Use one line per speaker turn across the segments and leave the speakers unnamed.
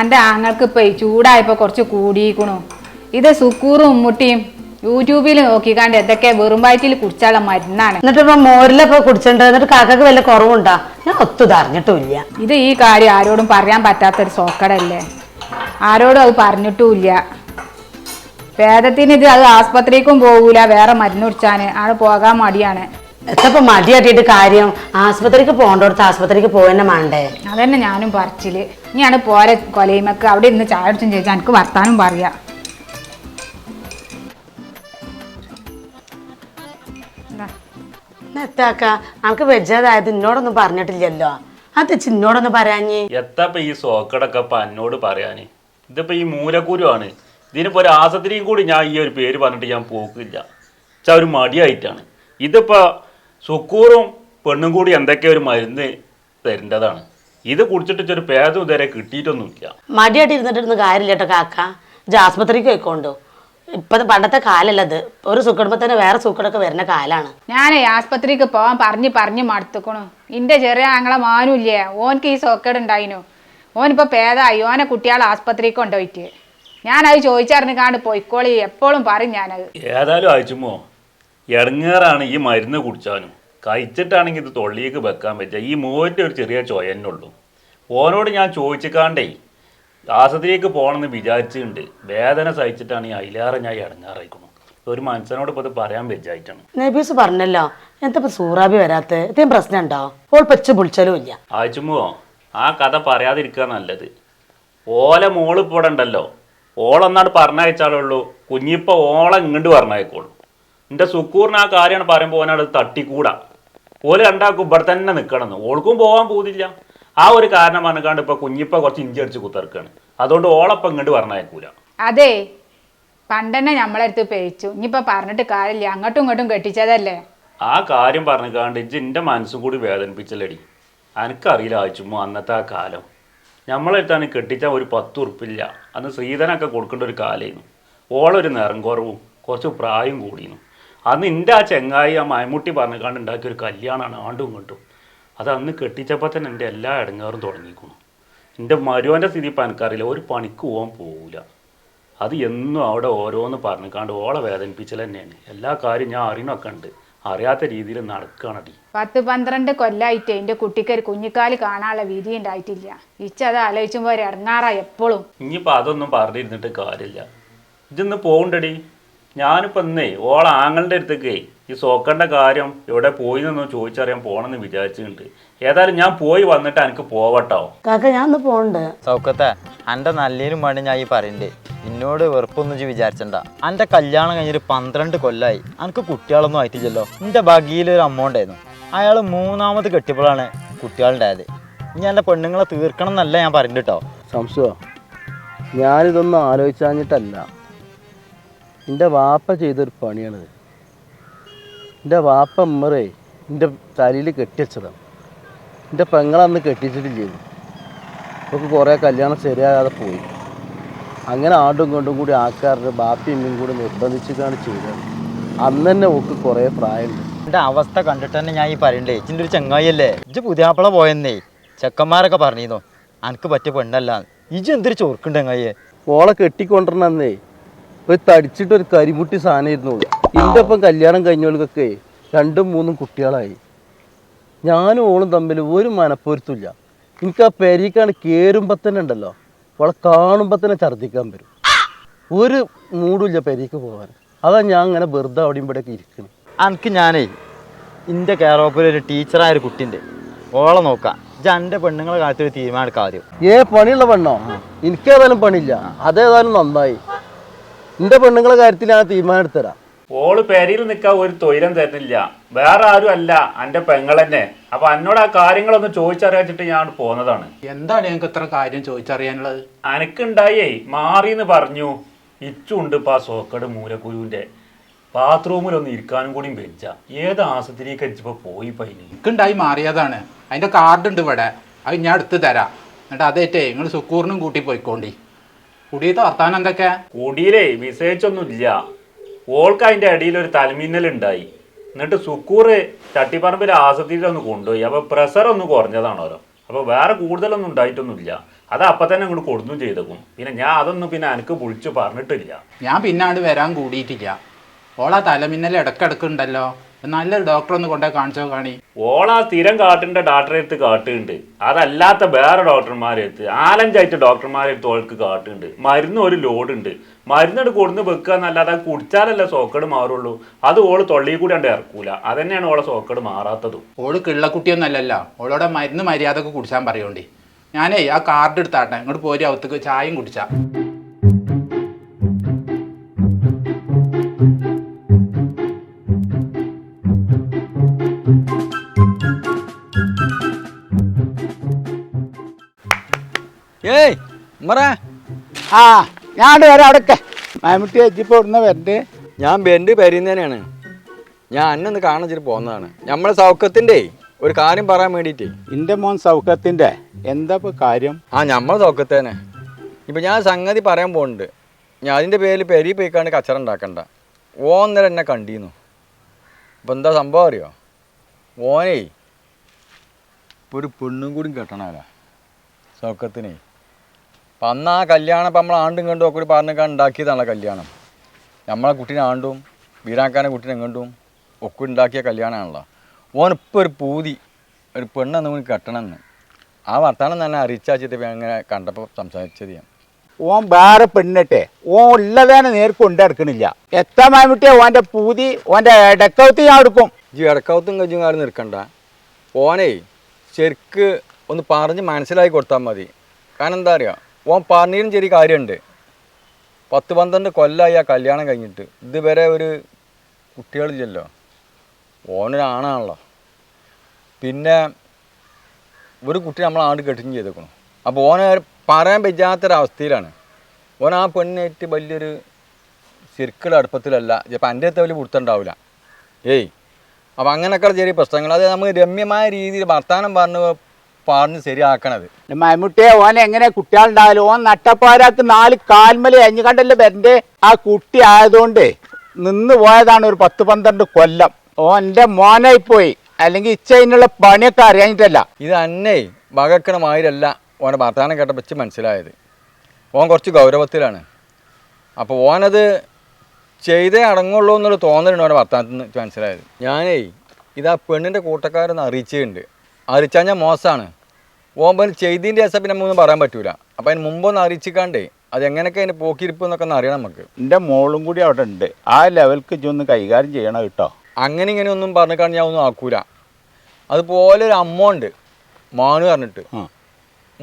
എന്റെ ആങ്ങൾക്ക് ഇപ്പൊ ചൂടായപ്പോൾ കുറച്ച് കൂടിയിരിക്കണു. ഇത് സുക്കൂറും ഉമ്മുട്ടിയും യൂട്യൂബിൽ നോക്കിക്കാണ്ട് എന്തൊക്കെ വെറും വയറ്റിൽ കുടിച്ചാലുള്ള മരുന്നാണ്.
എന്നിട്ട് ഇപ്പൊ മോരിലൊക്കെ കുടിച്ചിട്ടുണ്ട് എന്നിട്ട് കാക്കക്ക് വല്ല കുറവുണ്ടാ? ഞാൻ ഒത്തു അറിഞ്ഞിട്ടുമില്ല.
ഇത് ഈ കാര്യം ആരോടും പറയാൻ പറ്റാത്തൊരു സോക്കടല്ലേ? ആരോടും അത് പറഞ്ഞിട്ടുമില്ല. വേദത്തിന് ഇത് അത് ആസ്പത്രിക്കും പോകൂല വേറെ മരുന്ന് കുടിച്ചാന്. ആണ് പോകാൻ മടിയാണ്.
എത്തപ്പോ മടിയാട്ടിട്ട് കാര്യം? ആസ്പത്രിക്ക് പോകണ്ടോടത്ത് ആസ്പത്രിക്ക് പോയെന്നെ മാണ്ടേ?
അതന്നെ ഞാനും പറച്ചിൽ. ഇനിയാണ് പോരെ കൊലയുമൊക്കെ. അവിടെ ഇന്ന് ചായ അടിച്ചും ചോദിച്ചാൽ എനിക്ക് വർത്താനം പറയാം.
എത്താക്ക? നമുക്ക് വെജാതായത് എന്നോടൊന്നും പറഞ്ഞിട്ടില്ലല്ലോ. അത് ചിന്നോടൊന്നും പറയാഞ്ഞേ.
എത്തപ്പ ഈ സോക്കടൊക്കെ ഇപ്പൊ എന്നോട് പറയാന്. ഇതിപ്പോ ഈ മൂലക്കുരുവാണ്. ഇതിനിപ്പോ ഒരു ആസത്തിനെയും കൂടി ഞാൻ ഈ ഒരു പേര് പറഞ്ഞിട്ട് ഞാൻ പോക്കില്ല. ഒരു മടിയായിട്ടാണ്. ഇതിപ്പോ സുക്കൂറും പെണ്ണും കൂടി എന്തൊക്കെ ഒരു മരുന്ന് തരേണ്ടതാണ്? ഇത് കുടിച്ചിട്ട് ഒരു പേദം ഇതുവരെ കിട്ടിയിട്ടൊന്നുമില്ല.
മടിയായിട്ട് ഇരുന്നിട്ടൊന്നും കാര്യമില്ല കേട്ടോ കാക്ക. ജാസ്പത്രിക്ക് ആസ്പത്രിക്ക് പോയിക്കോണ്ടോ. ഇപ്പൊ പണ്ടത്തെ കാലല്ല അത് ഒരു സുഖടുമ്പോ തന്നെ വേറെ സുഖടൊക്കെ വരുന്ന കാലാണ്.
ഞാനേ ആസ്പത്രിക്ക് പോവാൻ പറഞ്ഞു പറഞ്ഞു മടുത്തുക്കണു. ഇന്റെ ചെറിയ ആങ്ങളെ മാനുല്ലേ ഓൻക്ക് ഈ സോക്കേട് ഉണ്ടായിനു. ഓനിപ്പോ പേദായി ഓനെ കുട്ടികളെ ആസ്പത്രിക്ക് കൊണ്ടുപോയിട്ട്. ഞാനത് ചോദിച്ചറിഞ്ഞാണ്ട് പോയിക്കോളി. എപ്പോഴും പറയും ഞാനത്.
ഏതായാലും അയച്ചുമോ? ഇടങ്ങേറാണ് ഈ മരുന്ന് കുടിച്ചാലും. കഴിച്ചിട്ടാണെങ്കിൽ ഇത് തൊള്ളിയേക്ക് വെക്കാൻ പറ്റുക ഈ മോന്റെ ഒരു ചെറിയ ചൊയന്നുള്ളൂ. ഓനോട് ഞാൻ ചോദിച്ചിക്കാണ്ടേ ആശുപത്രിയിലേക്ക് പോകണമെന്ന് വിചാരിച്ചിട്ടുണ്ട്. വേദന സഹിച്ചിട്ടാണ് ഈ അയിലാറെ ഞാൻ ഇറങ്ങാറായിക്കുന്നു ഒരു മനുഷ്യനോട് ഇപ്പോൾ ഇത് പറയാൻ വെച്ചായിട്ടാണ്
നബീസ് പറഞ്ഞല്ലോ എന്താ ഇപ്പൊ സൂറാബി വരാത്ത? എന്തെങ്കിലും പ്രശ്നം ഉണ്ടോ ഓൾ പച്ച പൊളിച്ചാലും ഇല്ല.
ആഴ്ചമോ ആ കഥ പറയാതിരിക്കുക നല്ലത്. ഓല മോൾ ഇപ്പോൾ ഇവിടെ ഉണ്ടല്ലോ. ഓളൊന്നാട് പറഞ്ഞയച്ചാലുള്ളൂ കുഞ്ഞിപ്പോ ഓളെ ഇങ്ങോട്ട് പറഞ്ഞയക്കോളൂ എന്റെ സുക്കൂറിന് ആ കാര്യമാണ് പറയുമ്പോൾ ഓനോട് തട്ടിക്കൂടാ. ഓൽ രണ്ടാക്കും ഇവിടെ തന്നെ നിൽക്കണമെന്ന് ഓൾക്കും പോകാൻ പോകുന്നില്ല ആ ഒരു കാരണം പറഞ്ഞാണ്ട് ഇപ്പൊ കുഞ്ഞിപ്പ കുറച്ച് ഇഞ്ചി അടിച്ച് കുത്തിറക്കാണ് അതുകൊണ്ട് ഓളപ്പം ഇങ്ങോട്ട് പറഞ്ഞയക്കൂല.
അതെ പണ്ടന്നെ നമ്മളടുത്ത് പേയിച്ചു ഇനിയിപ്പോ പറഞ്ഞിട്ട് കാര്യമില്ല. അങ്ങോട്ടും ഇങ്ങോട്ടും കെട്ടിച്ചതല്ലേ?
ആ കാര്യം പറഞ്ഞുകാണ്ട് ഇജ്ജ് എന്റെ മനസ്സും കൂടി വേദനിപ്പിച്ചല്ലടി. എനിക്കറിയില്ല ആഴ്ചമ്മോ അന്നത്തെ ആ കാലം. നമ്മളെടുത്താണ് കെട്ടിച്ച ഒരു പത്ത് ഉറുപ്പില്ല. അന്ന് ശ്രീധനൊക്കെ കൊടുക്കേണ്ട ഒരു കാലമായിരുന്നു. ഓളൊരു നിറം കുറവും കുറച്ച് പ്രായം കൂടിയിരുന്നു. അന്ന് എന്റെ ആ ചെങ്ങായി ആ മയമുട്ടി പറഞ്ഞുകാണ്ട് ഉണ്ടാക്കിയ ഒരു കല്യാണമാണ് ആണ്ടും കണ്ടും അത് അന്ന് കെട്ടിച്ചപ്പോൾ തന്നെ എന്റെ എല്ലാ ഇടങ്ങാറും തുടങ്ങിക്കുന്നു എന്റെ മരുവന്റെ സ്ഥിതി ഇപ്പം എനിക്കറിയില്ല. ഒരു പണിക്ക് പോകാൻ പോവില്ല അത് എന്നും അവിടെ ഓരോന്ന് പറഞ്ഞുകാണ്ട് ഓളെ വേദനിപ്പിച്ചൽ തന്നെയാണ്. എല്ലാ കാര്യം ഞാൻ അറിയണമൊക്കെ ഉണ്ട്. അറിയാത്ത രീതിയിൽ നടക്കുകയാണടി
പത്ത് പന്ത്രണ്ട് കൊല്ലായിട്ട് എന്റെ കുട്ടിക്ക് ഒരു കുഞ്ഞിക്കാൽ കാണാനുള്ള വിധി ഉണ്ടായിട്ടില്ല. ഇച്ചത് ആലോചിച്ചുമ്പോൾ ഒരു ഇറങ്ങാറാ എപ്പോഴും.
ഇനിയിപ്പോൾ അതൊന്നും പറഞ്ഞിരുന്നിട്ട് കാര്യമില്ല. ഇതൊന്ന് പോകണ്ടടി ഞാനിപ്പോൾ ഇന്നേ ഓള ആങ്ങളുടെ അടുത്തേക്ക് ഈ സോക്കറിന്റെ കാര്യം എവിടെ പോയി എന്നൊന്ന് ചോദിച്ചറിയാൻ പോണെന്ന് വിചാരിച്ചിട്ടുണ്ട്. ഏതായാലും ഞാൻ പോയി വന്നിട്ട് എനിക്ക് പോവട്ടോ.
കാക്ക ഞാൻ ഒന്ന് പോണ്ട്
സൗക്കത്തെ എന്റെ നല്ലേനും വേണ്ടി ഞാൻ ഈ പറയണ്ടേ. എന്നോട് വെറുപ്പൊന്നും വിചാരിച്ചണ്ട. എന്റെ കല്യാണം കഴിഞ്ഞൊരു പന്ത്രണ്ട് കൊല്ലായി. എനിക്ക് കുട്ടികളൊന്നും ആയിട്ടില്ലല്ലോ. എന്റെ ബഗിയിൽ ഒരു അമ്മ ഉണ്ടായിരുന്നു. അയാൾ മൂന്നാമത് കെട്ടിയപ്പോഴാണ് കുട്ടികളുണ്ടായത്. ഇനി എന്റെ പെണ്ണുങ്ങളെ തീർക്കണം എന്നല്ല ഞാൻ പറഞ്ഞിട്ടോ
സംശയോ ഞാനിതൊന്നും ആലോചിച്ചാഞ്ഞിട്ടല്ല. എന്റെ വാപ്പ ചെയ്തൊരു പണിയാണിത്. എന്റെ വാപ്പ അമ്മറേ എന്റെ തലയിൽ കെട്ടിവെച്ചതാണ്. എന്റെ പെങ്ങളന്ന് കെട്ടിച്ചിട്ടില്ലായിരുന്നു അപ്പോൾ കുറേ കല്യാണം ശരിയാകാതെ പോയി. അങ്ങനെ ആണ്ടും കൊണ്ടും കൂടി ആൾക്കാരുടെ ബാപ്പി ഇമ്മയും കൂടി നിർബന്ധിച്ചിട്ടാണ് ചെയ്തത്. അന്ന് തന്നെ ഓക്ക് കുറേ പ്രായമുണ്ട്.
എന്റെ അവസ്ഥ കണ്ടിട്ട് തന്നെ ഞാൻ ഈ പറയണ്ടേ ഇച്ചിന്റെ ഒരു ചങ്ങായിയല്ലേ? ഇജ്ജ് പുതിയാപ്പിള പോയെന്നേ ചെക്കന്മാരൊക്കെ പറഞ്ഞിരുന്നു. അനക്ക് പറ്റിയ പെണ്ണല്ല ഇജ് എന്തൊരു ചോർക്കുണ്ട് ചങ്ങായിയെ?
ഓളെ കെട്ടിക്കൊണ്ടിരുന്നേ ഒരു തടിച്ചിട്ട് ഒരു കരിമുട്ടി സാധനം ഇരുന്നുള്ളൂ എന്റെ ഒപ്പം കല്യാണം കഴിഞ്ഞവൾക്കൊക്കെ രണ്ടും മൂന്നും കുട്ടികളായി. ഞാനും ഓളും തമ്മിൽ ഒരു മനപ്പൊരുത്തില്ല എനിക്ക് ആ പെരീക്കാണ് കയറുമ്പോൾ തന്നെ ഉണ്ടല്ലോ. അവളെ കാണുമ്പോൾ തന്നെ ഛർദ്ദിക്കാൻ വരും. ഒരു മൂടില്ല പെരീക്ക് പോകാൻ. അതാ ഞാൻ അങ്ങനെ വെറുതെ അവിടെയും ഇവിടെയൊക്കെ ഇരിക്കണം.
എനിക്ക് ഞാനേ എന്റെ ഒരു ടീച്ചറായ ഒരു കുട്ടിയുണ്ട്. ഓളെ നോക്കാം. എന്റെ എന്റെ പെണ്ണുങ്ങളെ കാര്യത്തിൽ തീരുമാനം എടുക്കാം ആദ്യം.
ഏ പണിയുള്ള പെണ്ണോ? എനിക്കേതായാലും പണിയില്ല. അതേതായാലും നന്നായി. എന്റെ പെണ്ണുങ്ങളെ കാര്യത്തിൽ ഞാൻ തീരുമാനം എടുത്തരാം.
ഓൾ പെരയിൽ നിൽക്കാൻ ഒരു തൊയിലം തരുന്നില്ല. വേറെ ആരും അല്ല എന്റെ പെങ്ങളെന്നെ. അപ്പൊ എന്നോട് ആ കാര്യങ്ങളൊന്ന് ചോദിച്ചറിയാച്ചിട്ട് ഞാൻ പോന്നതാണ്.
എന്താണ് ഞങ്ങൾക്ക് ഇത്ര കാര്യം ചോദിച്ചറിയാനുള്ളത്?
അനക്കുണ്ടായേ മാറിന്ന് പറഞ്ഞു. ഇച്ചുണ്ട് ഇപ്പൊ ആ സോക്കട് മൂലക്കുരുവിന്റെ ബാത്റൂമിലൊന്ന് ഇരിക്കാനും കൂടി വെച്ച ഏത് ആസത്തിലേക്ക് അടിച്ചപ്പോ പോയി പൈനി
എനിക്കുണ്ടായി മാറിയതാണ്. അതിന്റെ കാർഡ് ഉണ്ട് ഇവിടെ. അത് ഞാൻ എടുത്ത് തരാം. എന്നിട്ട് അതേറ്റേ നിങ്ങൾ സുക്കൂറിനും കൂട്ടി പോയിക്കോണ്ടി. കുടിയത്തെ വർത്താനം എന്തൊക്കെ?
കുടിയിലേ വിസയിച്ചൊന്നും ഇല്ല ഓൾക്ക് അതിന്റെ അടിയിൽ ഒരു തലമിന്നലുണ്ടായി. എന്നിട്ട് സുക്കൂറ് തട്ടിപ്പറമ്പിൽ ആസത്തിയിലൊന്ന് കൊണ്ടുപോയി. അപ്പൊ പ്രഷർ ഒന്ന് കുറഞ്ഞതാണോരോ അപ്പൊ വേറെ കൂടുതലൊന്നും ഉണ്ടായിട്ടൊന്നുമില്ല. അത് അപ്പം തന്നെ ഇങ്ങോട്ട് കൊടുന്നും ചെയ്തേക്കും. പിന്നെ ഞാൻ അതൊന്നും പിന്നെ എനിക്ക് വിളിച്ച് പറഞ്ഞിട്ടില്ല.
ഞാൻ പിന്നാണ്ട് വരാൻ കൂടിയിട്ടില്ല. ഓളാ തലമിന്നൽ ഇടക്കിടക്ക് ഉണ്ടല്ലോ. നല്ലൊരു ഡോക്ടർ ഒന്ന് കൊണ്ടുപോയി കാണിച്ചോ കാണി
ഓളാ സ്ഥിരം കാട്ടിന്റെ ഡോക്ടറെ അടുത്ത് കാട്ടുന്നുണ്ട്. അതല്ലാത്ത വേറെ ഡോക്ടർമാരെ അടുത്ത് ആലഞ്ചായിട്ട് ഡോക്ടർമാരെ അടുത്ത് ഓൾക്ക് കാട്ടുന്നുണ്ട്. മരുന്ന് ഒരു ലോഡ് ഉണ്ട്. മരുന്നെട് കൊടുന്ന് വെക്കുക എന്നല്ലാതെ അത് കുടിച്ചാലല്ലേ സോക്കേട് മാറുള്ളൂ. അത് ഓൾ തൊള്ളിയിൽ കൂടി കണ്ട് ഇറക്കൂല. അതന്നെയാണ് ഓളെ സോക്കേട് മാറാത്തതും.
ഓൾ കിള്ളക്കുട്ടിയൊന്നും അല്ലല്ലോ. ഓളോടെ മരുന്ന് മര്യാദയ്ക്ക് കുടിച്ചാൻ പറയോണ്ടി. ഞാനേ ആ കാർഡ് എടുത്താട്ടെ. ഇങ്ങോട്ട് പോരി അവത്തേക്ക് ചായയും കുടിച്ചാ.
ആ ഞാൻ വരാം അവിടൊക്കെ. മമ്മൂട്ടി എത്തിപ്പോ ഇവിടുന്ന് വരണ്ട്.
ഞാൻ ബെൻഡ് പെരിയുന്നതന്നെയാണ് ഞാൻ അന്നൊന്ന് കാണിച്ചിട്ട് പോന്നതാണ്. നമ്മളെ സൗഖ്യത്തിന്റെ ഒരു കാര്യം പറയാൻ വേണ്ടിയിട്ടേ.
എന്റെ മോൻ സൗഖ്യത്തിന്റെ? എന്താ കാര്യം?
ആ നമ്മളെ സൗഖ്യത്തേനെ. ഇപ്പം ഞാൻ സംഗതി പറയാൻ പോകുന്നുണ്ട് ഞാൻ അതിന്റെ പേരിൽ പെരി പോയിക്കാണ്ട് കച്ചറ ഉണ്ടാക്കണ്ട. ഓന്നേരം എന്നെ കണ്ടീന്നു. അപ്പം എന്താ സംഭവം അറിയോ? ഓനേ ഇപ്പൊ ഒരു പെണ്ണും കൂടി കെട്ടണമല്ല സൗഖ്യത്തിനേ. അപ്പം അന്ന് ആ കല്യാണം ഇപ്പം നമ്മൾ ആണ്ടും കണ്ടും ഒക്കെ ഒരു പറഞ്ഞിക്കാൻ ഉണ്ടാക്കിയതാണല്ലോ കല്യാണം. നമ്മളെ കുട്ടീനെ ആണ്ടും വീരാക്കാനെ കുട്ടീനെ കണ്ടും ഒക്കെ ഉണ്ടാക്കിയ കല്യാണമാണല്ലോ. ഓനിപ്പോൾ ഒരു പൂതി ഒരു പെണ്ണെന്ന് കൂടി കെട്ടണമെന്ന് ആ വർത്താനം തന്നെ അറിയിച്ചാച്ചിട്ട് അങ്ങനെ കണ്ടപ്പോൾ സംസാരിച്ചത് ഞാൻ.
ഓൻ വേറെ പെണ്ണിട്ടെ ഓൻ ഉള്ളതേനെ നേർക്ക് കൊണ്ടെടുക്കണില്ല എത്ര മമ്മൂട്ടിയെ ഓന്റെ പൂതി ഓന്റെ ഇടക്കൗത്ത് ഞാൻ എടുക്കും.
ഈ ഇടക്കൗത്തും കഞ്ചും കാലം നിൽക്കണ്ട. ഓനെ ശരിക്ക് ഒന്ന് പറഞ്ഞ് മനസ്സിലാക്കി കൊടുത്താൽ മതി. കാരണം എന്താ അറിയുക ഓൻ പറഞ്ഞതിനും ചെറിയ കാര്യമുണ്ട്. പത്ത് പന്ത്രണ്ട് കൊല്ലമായി ആ കല്യാണം കഴിഞ്ഞിട്ട്. ഇതുവരെ ഒരു കുട്ടികളില്ലല്ലോ. ഓനൊരാണാണല്ലോ. പിന്നെ ഒരു കുട്ടി നമ്മൾ ആണ്ട് കെട്ടിങ് ചെയ്തേക്കണം. അപ്പോൾ ഓനെ പറയാൻ പറ്റാത്തൊരവസ്ഥയിലാണ്. ഓൻ ആ പെണ്ണിനേറ്റ് വലിയൊരു ശരിക്കുള്ള അടുപ്പത്തിലല്ല. ചിലപ്പോൾ എന്റെ അടുത്ത് വലിയ പുറത്തുണ്ടാവില്ല ഏയ്. അപ്പം അങ്ങനെയൊക്കെ ചെറിയ പ്രശ്നങ്ങൾ. അത് നമുക്ക് രമ്യമായ രീതിയിൽ വർത്തമാനം പറഞ്ഞ് പറഞ്ഞ് ശരിയാക്കണത്.
മമ്മൂട്ടിയെ ഓൻ എങ്ങനെ കുട്ടികളുണ്ടായാലും ഓൻ നട്ടപ്പാരാക്ക് നാല് കാൽമല അഞ്ഞു കണ്ടല്ലോ വരണ്ടേ ആ കുട്ടി ആയതുകൊണ്ട് നിന്ന് പോയതാണ് ഒരു പത്ത് പന്ത്രണ്ട് കൊല്ലം. ഓന്റെ മോനായി പോയി. അല്ലെങ്കിൽ ഇച്ച അതിനുള്ള പണിയൊക്കെ അറിയാഞ്ഞിട്ടല്ല.
ഇത് അന്നേ വകക്കണ ഓന്റെ ഓനെ വർത്തമാനം കേട്ട വെച്ച് മനസ്സിലായത്. ഓൻ കുറച്ച് ഗൗരവത്തിലാണ്. അപ്പോൾ ഓനത് ചെയ്തേ അടങ്ങുള്ളൂ എന്നുള്ള തോന്നലുണ്ട് ഓന്റെ വർത്തമാനത്തിൽ നിന്ന് മനസ്സിലായത്. ഞാനേ ഇത് ആ പെണ്ണിന്റെ കൂട്ടക്കാരൊന്ന് അറിയിച്ചിട്ടുണ്ട്. അറിയിച്ചാൽ ഞാൻ മോശമാണ്. ഓൻ ചെയ്തിന്റെ ചെയ്തതിന്റെ ശേഷം പിന്നെ നമുക്കൊന്നും പറയാൻ പറ്റൂല. അപ്പൊ അതിന് മുമ്പൊന്ന് അറിയിച്ചിക്കാണ്ടേ അത് എങ്ങനെയൊക്കെ അതിന് പോക്കിരിപ്പ് എന്നൊക്കെ ഒന്ന് അറിയണം നമുക്ക്.
എന്റെ മോളും കൂടി അവിടെ ഉണ്ട്. ആ ലെവൽക്ക് ഒന്ന് കൈകാര്യം ചെയ്യണം കേട്ടോ.
അങ്ങനെ ഇങ്ങനെ ഒന്നും പറഞ്ഞിക്കാണ് ഞാൻ ഒന്നും ആക്കൂല. അതുപോലെ ഒരു അമ്മ ഉണ്ട് മാനു പറഞ്ഞിട്ട്.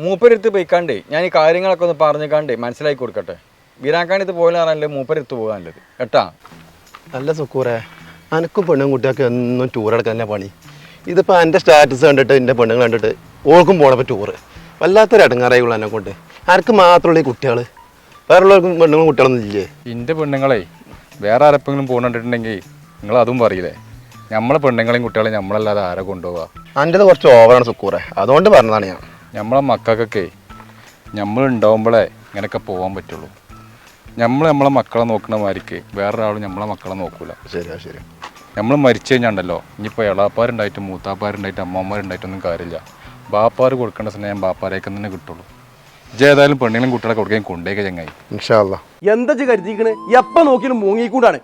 മൂപ്പരെടുത്ത് പോയിക്കാണ്ടേ ഞാൻ ഈ കാര്യങ്ങളൊക്കെ ഒന്ന് പറഞ്ഞിക്കാണ്ടേ മനസ്സിലാക്കി കൊടുക്കട്ടെ. വീരാക്കാണിത്ത് പോലെ പറഞ്ഞാലേ മൂപ്പരെടുത്ത് പോകാനുള്ളത് കേട്ടാ?
നല്ല സുക്കൂറേ. അനക്കും പെണ്ണും കുട്ടിയൊക്കെ ഒന്നും ടൂർ എടുക്കാൻ പണി. ഇതിപ്പോൾ എന്റെ സ്റ്റാറ്റസ് കണ്ടിട്ട് എന്റെ പെണ്ണുങ്ങൾ കണ്ടിട്ട് ഓൾക്കും പോണപ്പോൾ ടൂറ് വല്ലാത്തൊരു അടങ്ങാറായുള്ള എന്നെ കൊണ്ട്. ആർക്ക് മാത്രമുള്ള ഈ കുട്ടികൾ വേറുള്ളവർക്കും പെണ്ണുങ്ങളും കുട്ടികളൊന്നും ഇല്ലേ?
എന്റെ പെണ്ണുങ്ങളെ വേറെ ആരെപ്പെങ്കിലും പോകുന്നുണ്ടെങ്കിൽ നിങ്ങൾ അതും പറയില്ലേ? നമ്മളെ പെണ്ണുങ്ങളെയും കുട്ടികളെയും നമ്മളല്ലാതെ ആരെ കൊണ്ടുപോവാ?
എന്റെ കുറച്ച് ഓവറാണ് സുക്കൂറെ. അതുകൊണ്ട് പറഞ്ഞതാണ് ഞാൻ.
നമ്മളെ മക്കൾക്കൊക്കെ നമ്മൾ ഉണ്ടാവുമ്പോഴേ ഇങ്ങനെയൊക്കെ പോകാൻ പറ്റുള്ളൂ. നമ്മൾ നമ്മളെ മക്കളെ നോക്കണ മാതിരിക്ക് വേറൊരാളും നമ്മളെ മക്കളെ നോക്കൂല.
ശരിയാ ശരി
നമ്മൾ മരിച്ചു കഴിഞ്ഞാണ്ടല്ലോ ഇനിയിപ്പോൾ ഇളാപ്പാരുണ്ടായിട്ട് മൂത്താപ്പാരുണ്ടായിട്ട് അമ്മമാരുണ്ടായിട്ടൊന്നും കാര്യമില്ല. ബാപ്പാർ കൊടുക്കേണ്ട സ്നേഹം ബാപ്പാരേക്ക് തന്നെ കിട്ടുള്ളൂ. ഏതായാലും പെണ്ണുങ്ങളും കുട്ടികളെ കൊടുക്കാൻ കൊണ്ടേക്ക് ചങ്ങായി.
ഇൻഷാല്ല
എന്താ കരുതിക്കണ്? എപ്പ നോക്കിയാലും മൂങ്ങിക്കൂടാണ്.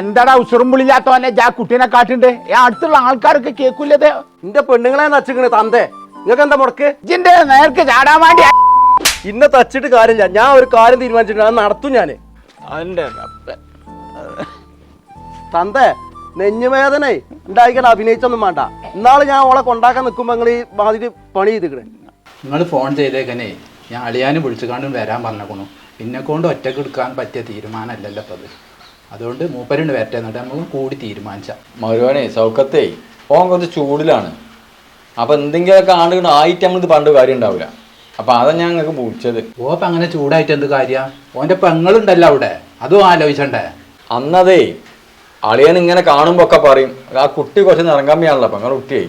എന്താടാ ഉസുറുമ്പുളില്ലാത്തവനെ ജാ കുട്ടീനെ കാട്ടുണ്ട്. ഞാൻ അടുത്തുള്ള ആൾക്കാരൊക്കെ കേൾക്കൂലത്
എന്റെ പെണ്ണുങ്ങളെ നച്ചിക്കണ് തന്തേ. നിങ്ങൾക്ക് എന്താ മുടക്ക്?
ഇതിന്റെ നേർക്ക് ചാടാൻ വേണ്ടി
ഇന്നെ തച്ചിട്ട് കാര്യമില്ല. ഞാൻ ഒരു കാര്യം തീരുമാനിച്ചിട്ടുണ്ട്. അത് നടത്തും
ഞാൻ
തന്തേ നെഞ്ഞുവേദന ഉണ്ടായിക്കണ അഭിനയിച്ചൊന്നും വേണ്ട. ഇന്നാൾ ഞാൻ ഓളെ കൊണ്ടാക്കാൻ നിൽക്കുമ്പോ നിങ്ങൾ ഈ മാതിരി പണി ചെയ്തിക്കണേ.
നിങ്ങൾ ഫോൺ ചെയ്തേക്കനെ ഞാൻ അളിയാനും വിളിച്ചുകാണ്ടും വരാൻ പറഞ്ഞേക്കണു. പിന്നെ കൊണ്ട് ഒറ്റയ്ക്ക് എടുക്കാൻ പറ്റിയ തീരുമാനമല്ലല്ലോ അത്. അതുകൊണ്ട് മൂപ്പരുണ്ട് വരട്ടെ എന്നിട്ട് നമുക്ക് കൂടി തീരുമാനിച്ച.
മരുവാനെ സൗഖ്യത്തെ ഓൻ കുറച്ച് ചൂടിലാണ്. അപ്പോൾ എന്തെങ്കിലുമൊക്കെ ആണ്ടുകൊണ്ട് ആയിട്ട് നമ്മളിത് പണ്ട് കാര്യം ഉണ്ടാവില്ല അപ്പോൾ അതാണ് ഞാൻ നിങ്ങൾക്ക് വിളിച്ചത്.
ഓ അപ്പം അങ്ങനെ ചൂടായിട്ട് എന്ത് കാര്യമാണ് ഓന്റെ പെങ്ങളുണ്ടല്ലോ അവിടെ. അതും ആലോചിച്ചണ്ടേ?
അന്നതേ അളിയൻ ഇങ്ങനെ കാണുമ്പോൾ ഒക്കെ പറയും ആ കുട്ടി കുറച്ച് നിറങ്കമ്മിയാണല്ലോ അപ്പം അങ്ങനെ കുട്ടിയായി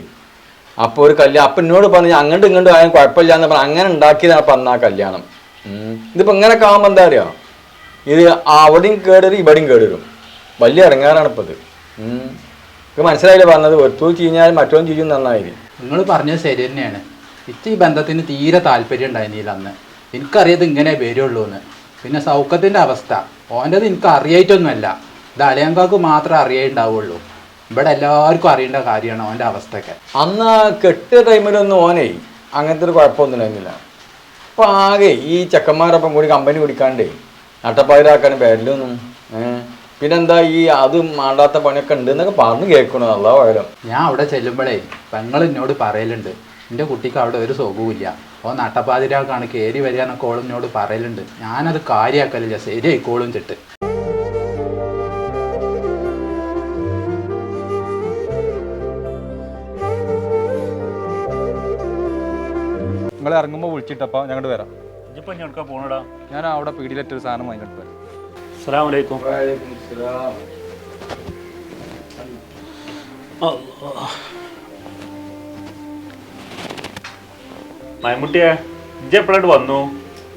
അപ്പോൾ ഒരു കല്യാണം അപ്പം എന്നോട് പറഞ്ഞു അങ്ങോട്ടും ഇങ്ങോട്ടും ആയാലും കുഴപ്പമില്ല എന്ന് പറഞ്ഞു അങ്ങനെ ഉണ്ടാക്കിയതാണ് അപ്പം അന്ന് ആ കല്യാണം. ഇതിപ്പോ ഇതിപ്പോൾ ഇങ്ങനെ കാണുമ്പോൾ എന്താ അറിയോ? ഇത് അവിടെയും കേടരും ഇവിടെയും കേടരും. വലിയ ഇറങ്ങാറാണ് ഇപ്പോൾ ഇത്. ഇത് മനസ്സിലായില്ല പറഞ്ഞത്? ഒരുത്തൂ ചീഞ്ഞാൽ മറ്റൊന്നും ചെയ്യും നന്നായി
നിങ്ങൾ പറഞ്ഞത് ശരി തന്നെയാണ്. ഇച്ച് ഈ ബന്ധത്തിന് തീരെ താല്പര്യം ഉണ്ടായിരുന്നില്ല അന്ന്. എനിക്കറിയത് ഇങ്ങനെ വരുള്ളൂ എന്ന് പിന്നെ സൗഖ്യത്തിന്റെ അവസ്ഥ. ഓന്റെത് എനിക്ക് അറിയായിട്ടൊന്നുമല്ല ഇത് മാത്രമേ അറിയുണ്ടാവുള്ളൂ. ഇവിടെ എല്ലാവർക്കും അറിയേണ്ട കാര്യമാണ് അവന്റെ അവസ്ഥയൊക്കെ.
അന്ന് കെട്ടിയ ടൈമിലൊന്നും ഓനേ അങ്ങനത്തെ ഒരു കുഴപ്പമൊന്നും ഉണ്ടായിരുന്നില്ല. അപ്പോൾ ആകെ ഈ ചെക്കന്മാരൊപ്പം കൂടി കമ്പനി കുടിക്കാണ്ടേ നട്ടപ്പാതിരാക്കാനും പേരിലൊന്നും പിന്നെന്താ ഈ അത് മാണ്ടാത്ത പണിയൊക്കെ ഉണ്ട് എന്നൊക്കെ പറഞ്ഞു കേൾക്കണോ നല്ല പോയാലും
ഞാൻ അവിടെ ചെല്ലുമ്പോഴേ പെങ്ങൾ എന്നോട് പറയലുണ്ട്. എന്റെ കുട്ടിക്ക് അവിടെ ഒരു സുഖവുമില്ല ഓ നട്ടപ്പാതിരാക്കാണ് കയറി വരിക എന്നൊക്കെ ഓളും എന്നോട് പറയലുണ്ട്. ഞാനത് കാര്യമാക്കലില്ല ശരിയായിക്കോളും ചിട്ട്
നിങ്ങൾ ഇറങ്ങുമ്പോൾ വിളിച്ചിട്ടപ്പോൾ ഞങ്ങോട്ട് വരാം.
ഇനി പോണടാ?
ഞാൻ അവിടെ പീടിയിലെറ്റൊരു ഒരു സാധനം വാങ്ങിയിട്ട് വരാം.
അസ്സലാമു അലൈക്കും. മൈമുട്ടിയെ ഇജ്ജ് എപ്പോഴായിട്ട് വന്നു?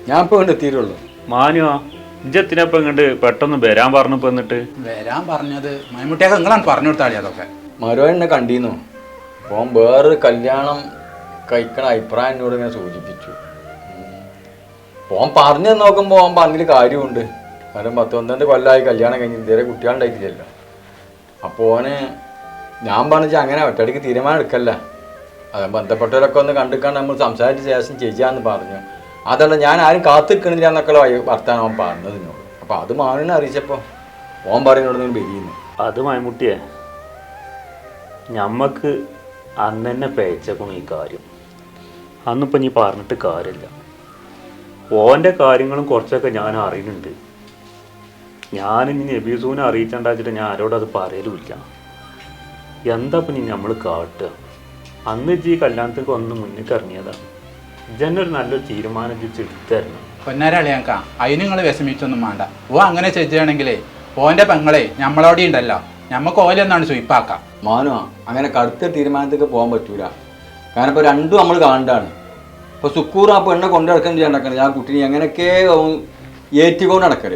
ഞാൻ ഇപ്പോൾ കൊണ്ട് എത്തിയിട്ടുള്ളൂ.
മാനുവാ ഇജ്ജ് എത്തിനപ്പം ഇങ്ങോട്ട് പെട്ടെന്ന് വരാൻ പറഞ്ഞു എന്നിട്ട്
വരാൻ പറഞ്ഞത് മൈമുട്ടിയൊക്കെ നിങ്ങളാണ് പറഞ്ഞു കൊടുത്താളി അതൊക്കെ.
മരുവണ്ണെ എന്നെ കണ്ടീന്നു. ഓൻ വേറൊരു കല്യാണം കഴിക്കണ അഭിപ്രായം എന്നോട് ഇങ്ങനെ സൂചിപ്പിച്ചു. ഓൻ പറഞ്ഞു നോക്കുമ്പോൾ ഓൻ പറഞ്ഞതിൽ കാര്യമുണ്ട് കാരണം പത്ത് പന്ത്രണ്ട് കൊല്ലമായി കല്യാണം കഴിഞ്ഞ്. ഇതുവരെ കുട്ടികളുണ്ടായിട്ടില്ലല്ലോ അപ്പോൾ ഓന് ഞാൻ പറഞ്ഞ അങ്ങനെ ഒറ്റയടിക്ക് തീരുമാനം എടുക്കല്ല. അത് ബന്ധപ്പെട്ടവരൊക്കെ ഒന്ന് കണ്ടിക്കാണ്ട് നമ്മൾ സംസാരിച്ച ശേഷം ചെയ്യാന്ന് പറഞ്ഞു. അതല്ല ഞാൻ ആരും കാത്തു നിൽക്കണില്ല എന്നൊക്കെയുള്ള വർത്താനം അവൻ പറഞ്ഞത് എന്നോട് അപ്പോൾ അത് മാറിനെ അറിയിച്ചപ്പോൾ ഓൻ പറയുന്നോട് നിങ്ങൾ ബെരിയുന്നു
അത് മൈമുട്ടിയെ ഞമ്മക്ക് അന്നെ പേച്ചക്കണം ഈ കാര്യം. അന്നിപ്പോൾ നീ പറഞ്ഞിട്ട് കാര്യമില്ല. ഓന്റെ കാര്യങ്ങളും കുറച്ചൊക്കെ ഞാൻ അറിയുന്നുണ്ട്. ഞാനിനി നബീസൂനെ അറിയിച്ചണ്ടാച്ചിട്ട് ഞാൻ ആരോടത് അത് പറയലുമില്ല. എന്താ ഇപ്പം നീ നമ്മൾ കാട്ടുക? അന്ന് ഈ കല്യാണത്തിന് ഒന്ന് മുന്നിൽ ഇറങ്ങിയതാണ് ജനൊരു നല്ലൊരു തീരുമാനം ഇജ്ജ് എടുത്തായിരുന്നു
പൊന്നാരളിയാക്ക അതിന് നിങ്ങൾ വിഷമിച്ചൊന്നും വേണ്ട. ഓ അങ്ങനെ ചെയ്യുകയാണെങ്കിലേ ഓന്റെ പെങ്ങളെ നമ്മളോടെ ഉണ്ടല്ലോ. ഞമ്മക്ക് ഓലെന്നാണ് സുയിപ്പാക്കാം
മോനോ അങ്ങനെ കടുത്ത തീരുമാനത്തേക്ക് പോകാൻ പറ്റൂല. കാരണം ഇപ്പോൾ രണ്ടും നമ്മൾ കാണണ്ടാണ് ഇപ്പോൾ സുക്കൂർ ആ പെണ്ണെ കൊണ്ടു നടക്കണത് ആ കുട്ടിനെ അങ്ങനെയൊക്കെ ഏറ്റുകൊണ്ട് നടക്കൽ.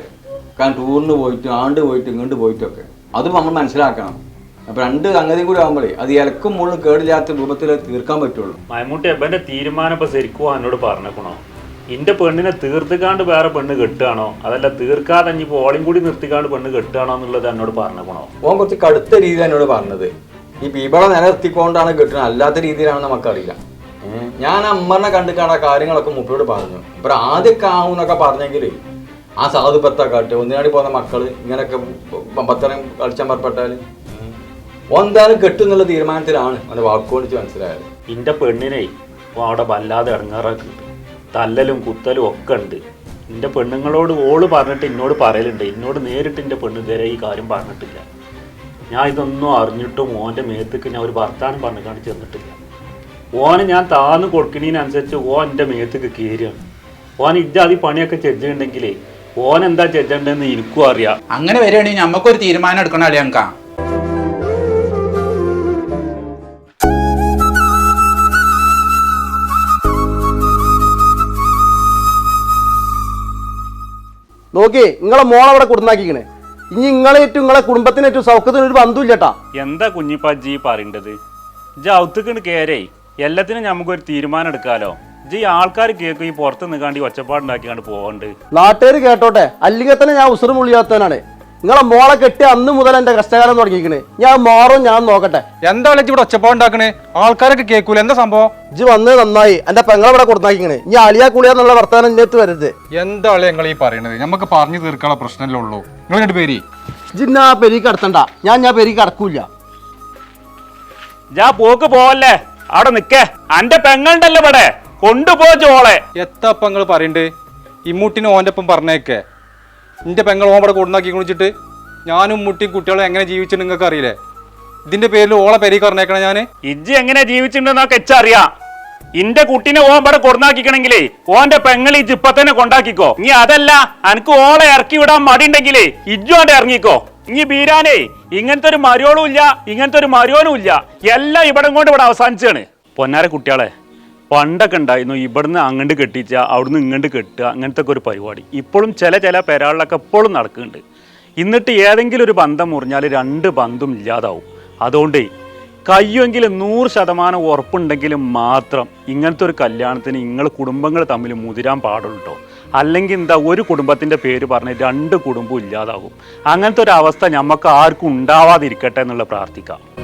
കാരണം ടൂറിന് പോയിട്ട് ആണ്ട് പോയിട്ട് ഇങ്ങോട്ട് പോയിട്ടൊക്കെ. അതും നമ്മൾ മനസ്സിലാക്കണം. അപ്പൊ രണ്ട് സംഗതിയും കൂടി ആകുമ്പോഴേ അത് ഇലക്കും മുള്ളും കേടില്ലാത്ത രൂപത്തിൽ തീർക്കാൻ പറ്റുള്ളൂ.
മൈമൂട്ടി എബന്റെ തീരുമാനം ഇപ്പൊ ശരിക്കും എന്നോട് പറഞ്ഞേക്കണോ? ഇന്റെ പെണ്ണിനെ തീർത്തിക്കാണ്ട് വേറെ പെണ്ണ് കെട്ടുകയാണോ? അതല്ല തീർക്കാതെ ഇനി ഓളിയും കൂടി നിർത്തിക്കാണ്ട് പെണ്ണ് കെട്ടുകയാണോ എന്നുള്ളത് എന്നോട് പറഞ്ഞേക്കണോ?
ഓൻ കുറച്ച് കടുത്ത രീതിയിൽ എന്നോട് പറഞ്ഞത്. ഈ ബീബള നിലനിർത്തിക്കൊണ്ടാണ് കെട്ടുന്നത് അല്ലാത്ത രീതിയിലാണെന്ന് നമുക്കറിയില്ല. ഞാൻ അമ്മനെ കണ്ടിട്ടാണ് ആ കാര്യങ്ങളൊക്കെ മുപ്പിയോട് പറഞ്ഞു. ഇപ്പം ആദ്യമൊക്കെ ആവും എന്നൊക്കെ പറഞ്ഞെങ്കിൽ ആ സാധു പത്തക്കാട്ട് ഒന്നിനാടി പോകുന്ന മക്കൾ ഇങ്ങനെയൊക്കെ പത്തരം കളിച്ചാൻ പറപ്പെട്ടാൽ എന്തായാലും കെട്ടുന്നുള്ള തീരുമാനത്തിലാണ് അവന്റെ വാക്കുകൊണ്ട് മനസ്സിലായത്.
എന്റെ പെണ്ണിനെ അവിടെ വല്ലാതെ ഇറങ്ങാറൊക്കെ തല്ലലും കുത്തലും ഒക്കെ ഉണ്ട്. എന്റെ പെണ്ണുങ്ങളോട് ഓൾ പറഞ്ഞിട്ട് എന്നോട് പറയലുണ്ട്. എന്നോട് നേരിട്ട് എന്റെ പെണ്ണ് ഇതുവരെ ഈ കാര്യം പറഞ്ഞിട്ടില്ല. ഞാൻ ഇതൊന്നും അറിഞ്ഞിട്ടും ഓന്റെ മേത്തേക്ക് ഞാൻ ഒരു വർത്താനം കാണിച്ച് ചെന്നിട്ടില്ല. ഓന് ഞാൻ താന്ന് കൊടുക്കണതിനനുസരിച്ച് ഓൻ എന്റെ മേത്തേക്ക് കയറിയാണ് ഓൻ ഇജ്ജാതി പണിയൊക്കെ ചെജ്ജുണ്ടെങ്കിലേ ഓൻ എന്താ ചെജ്ജണ്ടെന്ന് എനിക്കും അറിയാം.
അങ്ങനെ വരികയാണെങ്കിൽ നമുക്കൊരു തീരുമാനം എടുക്കണം അളിയാങ്ക
നോക്കി നിങ്ങളെ മോളവിടെ കൊടുന്നാക്കിക്കണേ ഇനി നിങ്ങളേറ്റും നിങ്ങളെ കുടുംബത്തിനേറ്റും സൗഖ്യത്തിനും ഒരു ബന്ധമില്ലട്ടാ
എന്താ കുഞ്ഞിപ്പാജി പറയേണ്ടത്? ഇജ്ജ് ഔത്തുക്കണ് കയറേ എല്ലാത്തിനും നമുക്കൊരു തീരുമാനം എടുക്കാലോ ജി ഈ ആൾക്കാർ കേൾക്കും ഈ പുറത്ത് നിൽക്കാണ്ട് ഈ ഒച്ചപ്പാടുണ്ടാക്കിക്കാണ്ട് പോകണ്ട്
നാട്ടുകാർ കേട്ടോട്ടെ? അല്ലെങ്കിൽ തന്നെ ഞാൻ ഉസറും മുള്ളിയാത്തവനാണ് നിങ്ങളെ മോളെ കെട്ടി അന്ന് മുതൽ എന്റെ കഷ്ടകാലം തുടങ്ങിക്കണ് ഞാൻ മാറും ഞാൻ നോക്കട്ടെ.
എന്താ ഇവിടെ ഒച്ചപ്പാടുണ്ടാക്കണേ? ആൾക്കാരൊക്കെ കേൾക്കൂല. എന്താ സംഭവം?
ഇജ്ജ് വന്നത് നന്നായി. എന്റെ പെങ്ങളെ ഇവിടെ കൊടുത്താക്കിക്കണേ ഇനി അളിയാ കുളിയാന്നുള്ള വർത്തമാനം ഇന്നത്ത് വരരുത്.
എന്താ ഞങ്ങൾ നിങ്ങൾ ഈ പറയണത്? നമുക്ക് പറഞ്ഞു തീർക്കാനുള്ള പ്രശ്നമല്ലേ ഉള്ളൂ. നിങ്ങൾ രണ്ട് പേര്.
ഇജ്ജിന്നാ പെരി പെരീക്ക് കടത്തണ്ട. ഞാൻ ഞാൻ പെരി കടക്കൂല
ഞാൻ പോക്ക് പോവല്ലേ? അവിടെ നിക്കേ അന്റെ പെങ്ങളുണ്ടല്ലോ ഇവിടെ. കൊണ്ടുപോ ചോളെ
എത്ര നിങ്ങൾ പറയണ്ട്? ഇമ്മൂട്ടിനെ ഓന്റെ ഒപ്പം പറഞ്ഞേക്കെ എന്റെ പെങ്ങൾ ഇവിടെ കൊടുന്നാക്കി കുളിച്ചിട്ട് ഞാനും മുട്ടിയും കുട്ടികളും എങ്ങനെ ജീവിച്ചു നിങ്ങൾക്ക് അറിയില്ലേ? ഇതിന്റെ പേരിൽ ഓളെ പെരി പറഞ്ഞേക്കണേ ഞാൻ
ഇജ്ജി എങ്ങനെ ജീവിച്ചിട്ടുണ്ടെന്നൊക്കെ ഇച്ചറിയാം ഇന്റെ കുട്ടിനെ ഇവിടെ കൊടുന്നാക്കിക്കണെങ്കിലേ ഓന്റെ പെങ്ങൾ ഇജ്ജ് ഇപ്പൊ തന്നെ കൊണ്ടാക്കിക്കോ. നീ അതല്ല അനക്ക് ഓളെ ഇറക്കി വിടാൻ മടിയുണ്ടെങ്കിലേ ഇജ്ജു ഓന്റെ ഇറങ്ങിക്കോ. ഇനി ബീരാനേ ഇങ്ങനത്തെ ഒരു മരിയോളും ഇല്ല ഇങ്ങനത്തെ ഒരു മരിയോനും ഇല്ല. എല്ലാം ഇവിടെ കൊണ്ട് ഇവിടെ അവസാനിച്ചാണ് പൊന്നാര കുട്ടികളെ പണ്ടൊക്കെ ഉണ്ടായിരുന്നു ഇവിടുന്ന് അങ്ങോട്ട് കെട്ടിച്ച അവിടുന്ന് ഇങ്ങോട്ട് കെട്ടുക അങ്ങനത്തെ ഒക്കെ ഒരു പരിപാടി. ഇപ്പോഴും ചില ചില പെരാളിലൊക്കെ ഇപ്പോഴും നടക്കുന്നുണ്ട്. എന്നിട്ട് ഏതെങ്കിലും ഒരു ബന്ധം മുറിഞ്ഞാൽ രണ്ട് ബന്ധം ഇല്ലാതാവും. അതുകൊണ്ട് കയ്യുമെങ്കിലും നൂറ് ശതമാനം ഉറപ്പുണ്ടെങ്കിലും മാത്രം ഇങ്ങനത്തെ ഒരു കല്യാണത്തിന് നിങ്ങൾ കുടുംബങ്ങൾ തമ്മിൽ മുതിരാൻ പാടുള്ളൂ അല്ലെങ്കിൽ എന്താ ഒരു കുടുംബത്തിന്റെ പേര് പറഞ്ഞ് രണ്ട് കുടുംബവും ഇല്ലാതാകും. അങ്ങനത്തെ ഒരു അവസ്ഥ നമുക്ക് ആർക്കും ഉണ്ടാവാതിരിക്കട്ടെ എന്നുള്ള പ്രാർത്ഥിക്കാം.